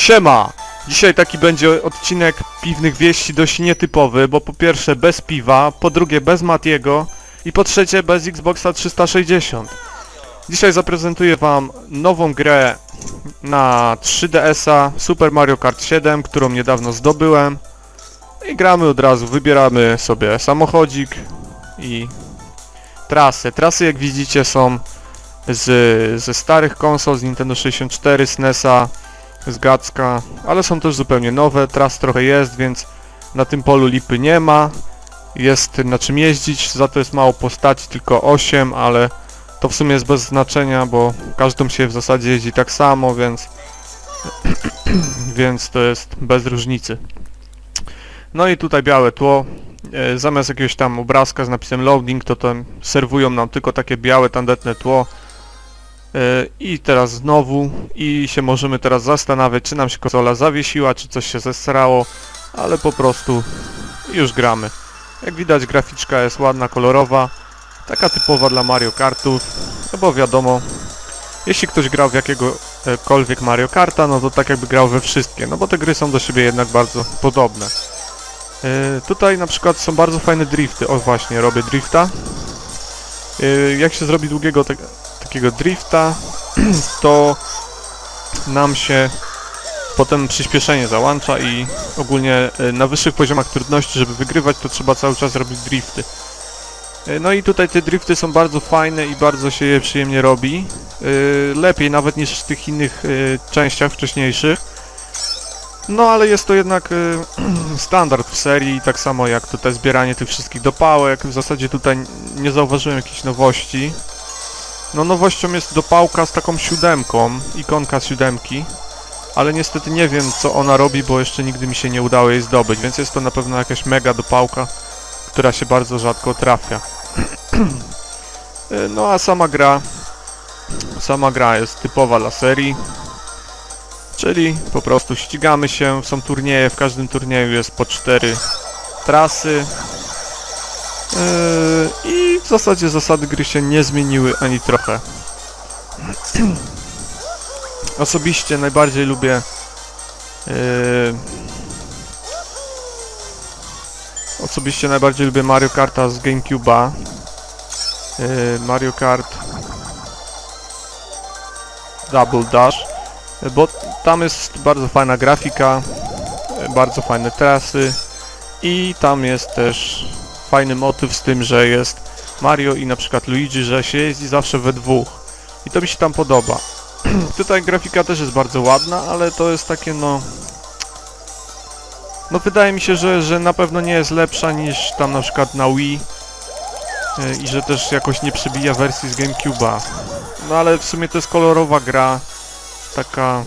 Siema! Dzisiaj taki będzie odcinek piwnych wieści dość nietypowy, bo po pierwsze bez piwa, po drugie bez Matiego i po trzecie bez Xboxa 360. Dzisiaj zaprezentuję wam nową grę na 3DS-a Super Mario Kart 7, którą niedawno zdobyłem. I gramy od razu, wybieramy sobie samochodzik i trasy. Trasy jak widzicie są z, ze starych konsol, z Nintendo 64, z NES-a, z Gacka, ale są też zupełnie nowe, tras trochę jest, więc na tym polu lipy nie ma. Jest na czym jeździć, za to jest mało postaci, tylko 8, ale to w sumie jest bez znaczenia, bo każdą się w zasadzie jeździ tak samo, więc więc to jest bez różnicy. No i tutaj białe tło. E, Zamiast jakiegoś tam obrazka z napisem loading, to tam serwują nam tylko takie białe, tandetne tło. E, I teraz znowu i się możemy teraz zastanawiać, czy nam się konsola zawiesiła, czy coś się zesrało, ale po prostu już gramy. Jak widać graficzka jest ładna, kolorowa, taka typowa dla Mario Kartów, no bo wiadomo, jeśli ktoś grał w jakiegokolwiek Mario Karta, no to tak jakby grał we wszystkie, no bo te gry są do siebie jednak bardzo podobne. E, tutaj na przykład są bardzo fajne drifty, o właśnie, robię drifta. E, jak się zrobi długiego te takiego drifta, to nam się potem przyspieszenie załącza i ogólnie e, na wyższych poziomach trudności, żeby wygrywać, to trzeba cały czas robić drifty. E, No i tutaj te drifty są bardzo fajne i bardzo się je przyjemnie robi. E, Lepiej nawet niż w tych innych częściach wcześniejszych. No ale jest to jednak standard w serii, tak samo jak tutaj zbieranie tych wszystkich dopałek. W zasadzie tutaj nie zauważyłem jakichś nowości. No nowością jest dopałka z taką siódemką, ikonka siódemki, ale niestety nie wiem co ona robi, bo jeszcze nigdy mi się nie udało jej zdobyć, więc jest to na pewno jakaś mega dopałka, która się bardzo rzadko trafia. No a sama gra, sama gra jest typowa dla serii, czyli po prostu ścigamy się, są turnieje, w każdym turnieju jest po cztery trasy, I w zasadzie zasady gry się nie zmieniły ani trochę. Osobiście najbardziej lubię yy, Osobiście najbardziej lubię Mario Karta z Gamecube'a. Yy, Mario Kart Double Dash, bo tam jest bardzo fajna grafika, yy, bardzo fajne trasy i tam jest też fajny motyw z tym, że jest Mario i na przykład Luigi, że się jeździ zawsze we dwóch. I to mi się tam podoba. Tutaj grafika też jest bardzo ładna, ale to jest takie no... No wydaje mi się, że, że na pewno nie jest lepsza niż tam na przykład na Wii yy, i że też jakoś nie przebija wersji z Gamecube'a. No ale w sumie to jest kolorowa gra, taka...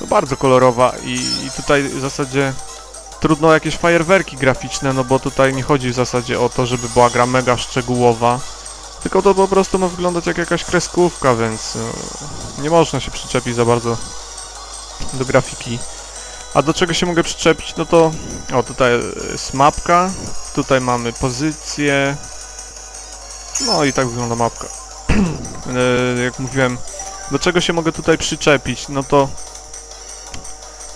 No bardzo kolorowa i, i tutaj w zasadzie trudno jakieś fajerwerki graficzne, no bo tutaj nie chodzi w zasadzie o to, żeby była gra mega szczegółowa, tylko to po prostu ma wyglądać jak jakaś kreskówka, więc e, nie można się przyczepić za bardzo do grafiki. A do czego się mogę przyczepić? No to, o tutaj jest mapka, tutaj mamy pozycję, no i tak wygląda mapka. E, jak mówiłem, do czego się mogę tutaj przyczepić? No to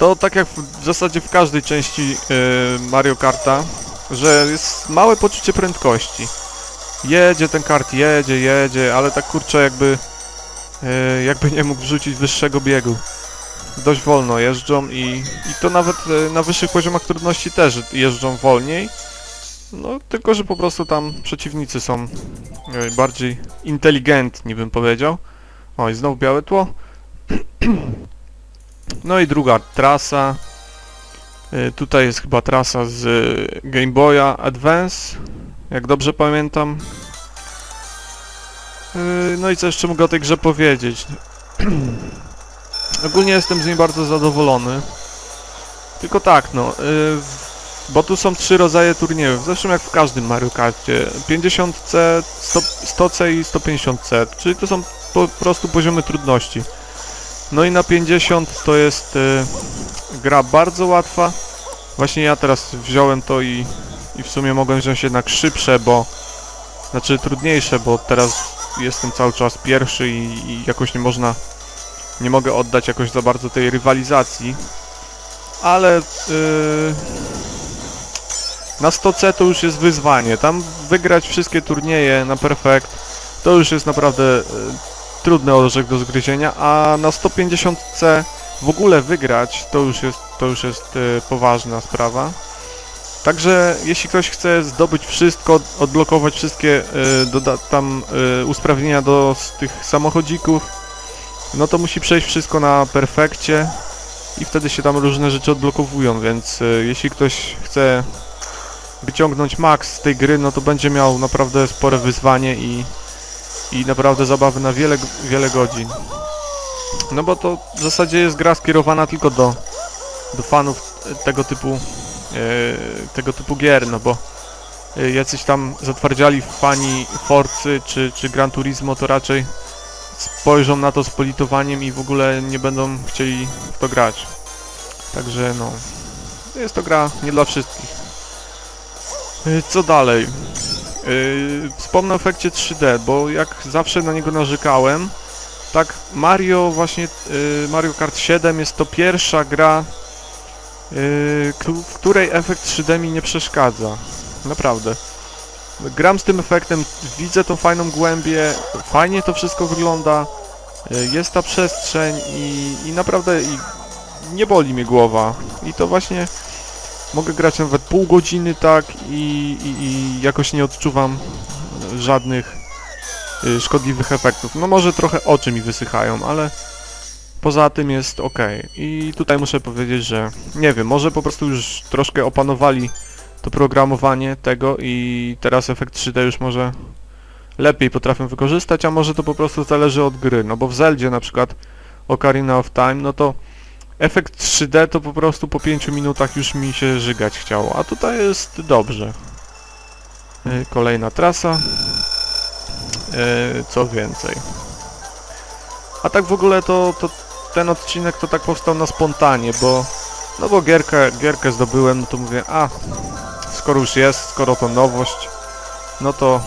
to tak jak w zasadzie w każdej części yy, Mario Karta, że jest małe poczucie prędkości. Jedzie ten kart, jedzie, jedzie, ale tak kurczę jakby yy, jakby nie mógł wrzucić wyższego biegu. Dość wolno jeżdżą i, i to nawet yy, na wyższych poziomach trudności też jeżdżą wolniej. No tylko, że po prostu tam przeciwnicy są bardziej inteligentni bym powiedział. O i znowu białe tło. No i druga trasa. Y, Tutaj jest chyba trasa z Game Boya Advance, jak dobrze pamiętam. Y, No i co jeszcze mogę o tej grze powiedzieć? Ogólnie jestem z niej bardzo zadowolony. Tylko tak, no, y, bo tu są trzy rodzaje turniejów, zresztą jak w każdym Mario Kartie. 50C, 100, 100C i 150C, czyli to są po prostu poziomy trudności. No i na 50 to jest y, gra bardzo łatwa. Właśnie ja teraz wziąłem to i, i w sumie mogłem wziąć jednak szybsze, bo znaczy trudniejsze, bo teraz jestem cały czas pierwszy i, i jakoś nie można nie mogę oddać jakoś za bardzo tej rywalizacji. Ale yy, na 100C to już jest wyzwanie. Tam wygrać wszystkie turnieje na perfekt to już jest naprawdę yy, trudny orzech do zgryzienia, a na 150C w ogóle wygrać to już jest, to już jest yy, poważna sprawa. Także jeśli ktoś chce zdobyć wszystko, odblokować wszystkie y, doda- tam y, usprawnienia do tych samochodzików, no to musi przejść wszystko na perfekcie i wtedy się tam różne rzeczy odblokowują, więc jeśli ktoś chce wyciągnąć max z tej gry, no to będzie miał naprawdę spore wyzwanie i, i naprawdę zabawy na wiele, wiele godzin. No bo to w zasadzie jest gra skierowana tylko do, do fanów tego typu e, tego typu gier, no bo e, jacyś tam zatwardziali fani Forcy czy, czy Gran Turismo to raczej spojrzą na to z politowaniem i w ogóle nie będą chcieli w to grać. Także no, jest to gra nie dla wszystkich. E, Co dalej? E, Wspomnę o efekcie 3D, bo jak zawsze na niego narzekałem, tak Mario właśnie, e, Mario Kart 7 jest to pierwsza gra, Yy, w której efekt 3D mi nie przeszkadza. Naprawdę. Gram z tym efektem, widzę tą fajną głębię, fajnie to wszystko wygląda, yy, jest ta przestrzeń i, i naprawdę i nie boli mnie głowa. I to właśnie mogę grać nawet pół godziny tak i, i, i jakoś nie odczuwam żadnych yy, szkodliwych efektów. No może trochę oczy mi wysychają, ale Poza tym jest ok. I tutaj muszę powiedzieć, że nie wiem, może po prostu już troszkę opanowali to programowanie tego i teraz efekt 3D już może lepiej potrafią wykorzystać, a może to po prostu zależy od gry. No bo w Zeldzie na przykład Ocarina of Time, no to efekt 3D to po prostu po 5 minutach już mi się żygać chciało, a tutaj jest dobrze. Y, Kolejna trasa. Y, Co więcej. A tak w ogóle to, to ten odcinek to tak powstał na spontanie, bo no bo gierkę, gierkę zdobyłem, no to mówię, a skoro już jest, skoro to nowość, no to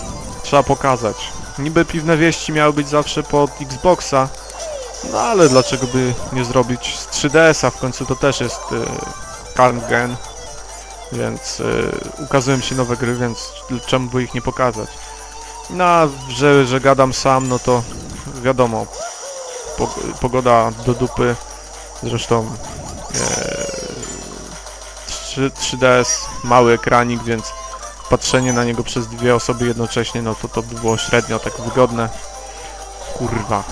trzeba pokazać. Niby piwne wieści miały być zawsze pod Xboxa, no ale dlaczego by nie zrobić z 3DS-a, w końcu to też jest y, gen, więc y, ukazują się nowe gry, więc czemu by ich nie pokazać. No, a że, że gadam sam, no to wiadomo, po, pogoda do dupy. Zresztą e, 3, 3DS, mały ekranik, więc patrzenie na niego przez dwie osoby jednocześnie, no to to by było średnio tak wygodne. Kurwa.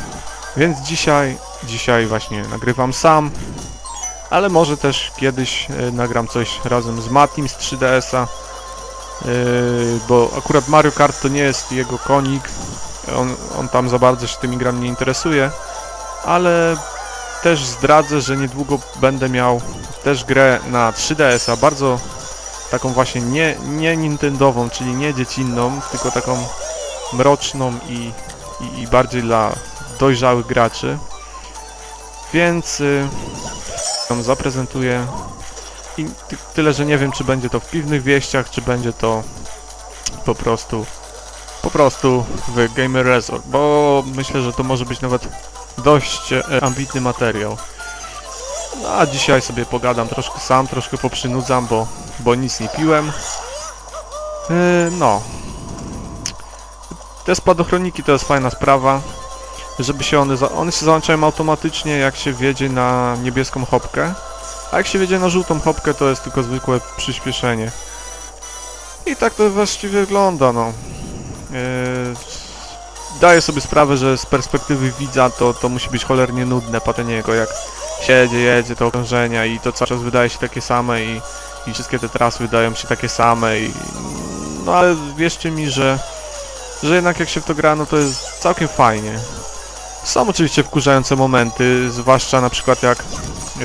Więc dzisiaj, dzisiaj właśnie nagrywam sam, ale może też kiedyś e, nagram coś razem z Matim z 3DS-a, e, bo akurat Mario Kart to nie jest jego konik, on, on tam za bardzo się tymi grami nie interesuje, ale też zdradzę, że niedługo będę miał też grę na 3DS-a, bardzo taką właśnie nie, nie Nintendową, czyli nie dziecinną, tylko taką mroczną i, i, i bardziej dla dojrzałych graczy. Więc y, ją zaprezentuję i ty, tyle, że nie wiem, czy będzie to w piwnych wieściach, czy będzie to po prostu po prostu w Gamer Resort, bo myślę, że to może być nawet dość e, ambitny materiał. No, a dzisiaj sobie pogadam troszkę sam, troszkę poprzynudzam, bo, bo nic nie piłem. E, no. Te spadochroniki to jest fajna sprawa, żeby się one, za one się załączają automatycznie jak się wjedzie na niebieską hopkę, a jak się wjedzie na żółtą hopkę to jest tylko zwykłe przyspieszenie. I tak to właściwie wygląda, no. Yy, daję sobie sprawę, że z perspektywy widza to, to musi być cholernie nudne patrzenie jego jak siedzie, jedzie te okrążenia i to cały czas wydaje się takie same i, i wszystkie te trasy wydają się takie same i no ale wierzcie mi, że że jednak jak się w to gra, no to jest całkiem fajnie. Są oczywiście wkurzające momenty, zwłaszcza na przykład jak,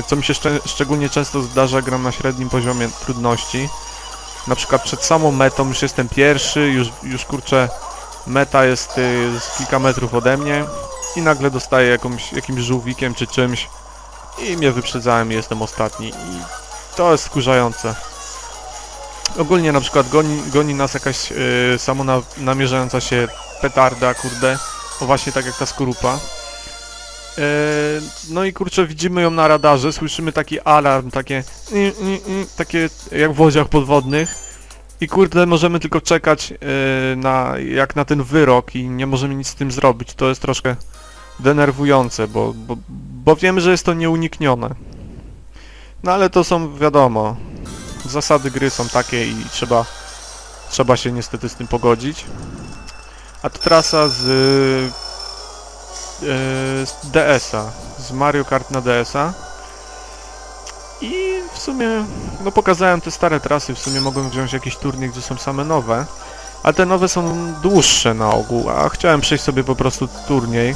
co mi się szczę szczególnie często zdarza, gram na średnim poziomie trudności. Na przykład przed samą metą już jestem pierwszy, już, już kurczę, meta jest y, z kilka metrów ode mnie i nagle dostaję jakąś, jakimś żółwikiem czy czymś i mnie wyprzedzałem i jestem ostatni i to jest wkurzające. Ogólnie na przykład goni, goni nas jakaś y, samo na, namierzająca się petarda, kurde, o właśnie tak jak ta skorupa. E, no i kurczę, widzimy ją na radarze, słyszymy taki alarm, takie takie jak w łodziach podwodnych i kurde, możemy tylko czekać e, na, jak na ten wyrok i nie możemy nic z tym zrobić. To jest troszkę denerwujące, bo, bo, bo wiemy, że jest to nieuniknione. No ale to są, wiadomo, zasady gry są takie i trzeba, trzeba się niestety z tym pogodzić. A to trasa z, e, z DS-a, z Mario Kart na DS-a. I w sumie, no pokazałem te stare trasy, w sumie mogłem wziąć jakiś turniej, gdzie są same nowe. A te nowe są dłuższe na ogół, a chciałem przejść sobie po prostu turniej.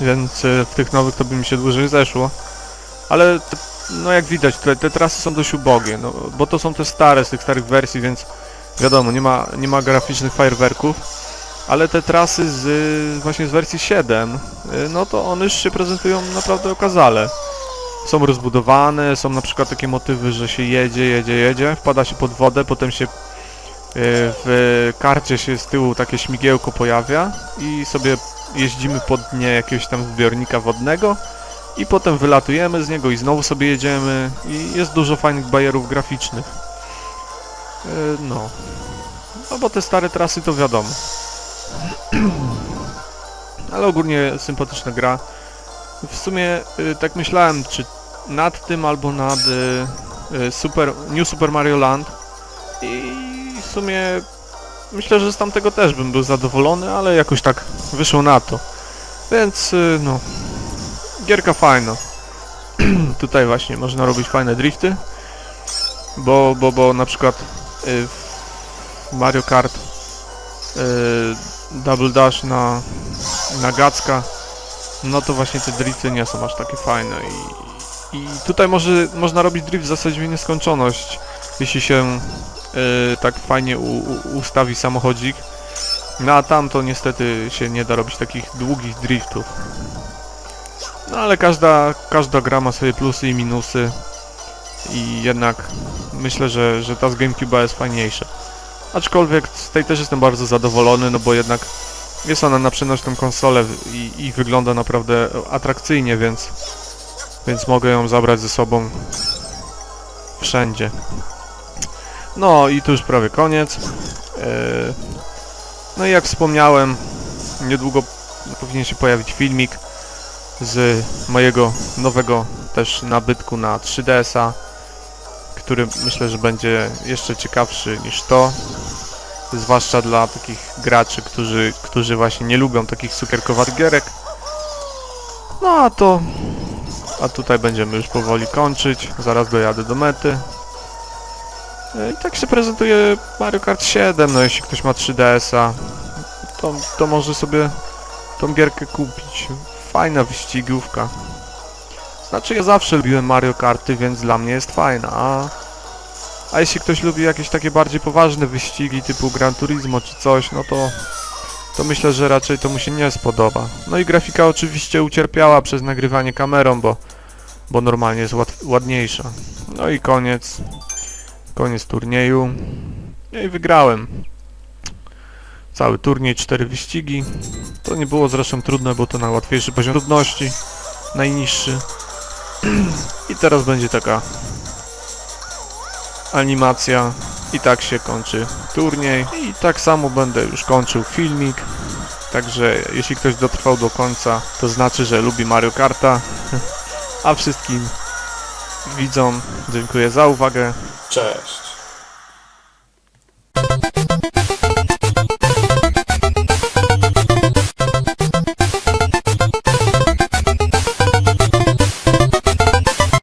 Więc e, w tych nowych to by mi się dłużej zeszło. Ale te, no jak widać, te, te trasy są dość ubogie, no, bo to są te stare, z tych starych wersji, więc wiadomo, nie ma, nie ma graficznych fajerwerków. Ale te trasy z, y, właśnie z wersji 7, y, no to one się prezentują naprawdę okazale. Są rozbudowane, są na przykład takie motywy, że się jedzie, jedzie, jedzie, wpada się pod wodę, potem się y, w karcie się z tyłu takie śmigiełko pojawia i sobie jeździmy pod dnie jakiegoś tam zbiornika wodnego i potem wylatujemy z niego i znowu sobie jedziemy i jest dużo fajnych bajerów graficznych. Yy, No. No bo te stare trasy to wiadomo. Ale ogólnie sympatyczna gra. W sumie y, tak myślałem, czy nad tym albo nad y, y, Super, New Super Mario Land i w sumie myślę, że z tamtego też bym był zadowolony, ale jakoś tak wyszło na to. Więc no, gierka fajna. Tutaj właśnie można robić fajne drifty, bo, bo, bo na przykład w Mario Kart Double Dash na, na Gacka, no to właśnie te drifty nie są aż takie fajne i, i tutaj może, można robić drift w zasadzie w nieskończoność, jeśli się y, tak fajnie u, u, ustawi samochodzik. No a tam to niestety się nie da robić takich długich driftów. No ale każda, każda gra ma swoje plusy i minusy i jednak myślę, że, że ta z GameCube'a jest fajniejsza. Aczkolwiek z tej też jestem bardzo zadowolony, no bo jednak jest ona na przenośną konsolę i, i wygląda naprawdę atrakcyjnie, więc, więc mogę ją zabrać ze sobą wszędzie. No i tu już prawie koniec. Yy, No i jak wspomniałem, niedługo powinien się pojawić filmik z mojego nowego też nabytku na 3DS-a, który myślę, że będzie jeszcze ciekawszy niż to. Zwłaszcza dla takich graczy, którzy, którzy właśnie nie lubią takich cukierkowatych gierek. No a to... A tutaj będziemy już powoli kończyć. Zaraz dojadę do mety. E, I tak się prezentuje Mario Kart 7, no jeśli ktoś ma 3DS-a, to, to może sobie tą gierkę kupić. Fajna wyścigówka. Znaczy ja zawsze lubiłem Mario Karty, więc dla mnie jest fajna, a... A jeśli ktoś lubi jakieś takie bardziej poważne wyścigi typu Gran Turismo czy coś, no to... To myślę, że raczej to mu się nie spodoba. No i grafika oczywiście ucierpiała przez nagrywanie kamerą, bo... Bo normalnie jest łat, ładniejsza. No i koniec. Koniec turnieju. No i wygrałem. Cały turniej, cztery wyścigi. To nie było zresztą trudne, bo to na łatwiejszy poziom trudności. Najniższy. I teraz będzie taka animacja. I tak się kończy turniej. I tak samo będę już kończył filmik. Także jeśli ktoś dotrwał do końca, to znaczy, że lubi Mario Karta. A wszystkim widzom dziękuję za uwagę. Cześć.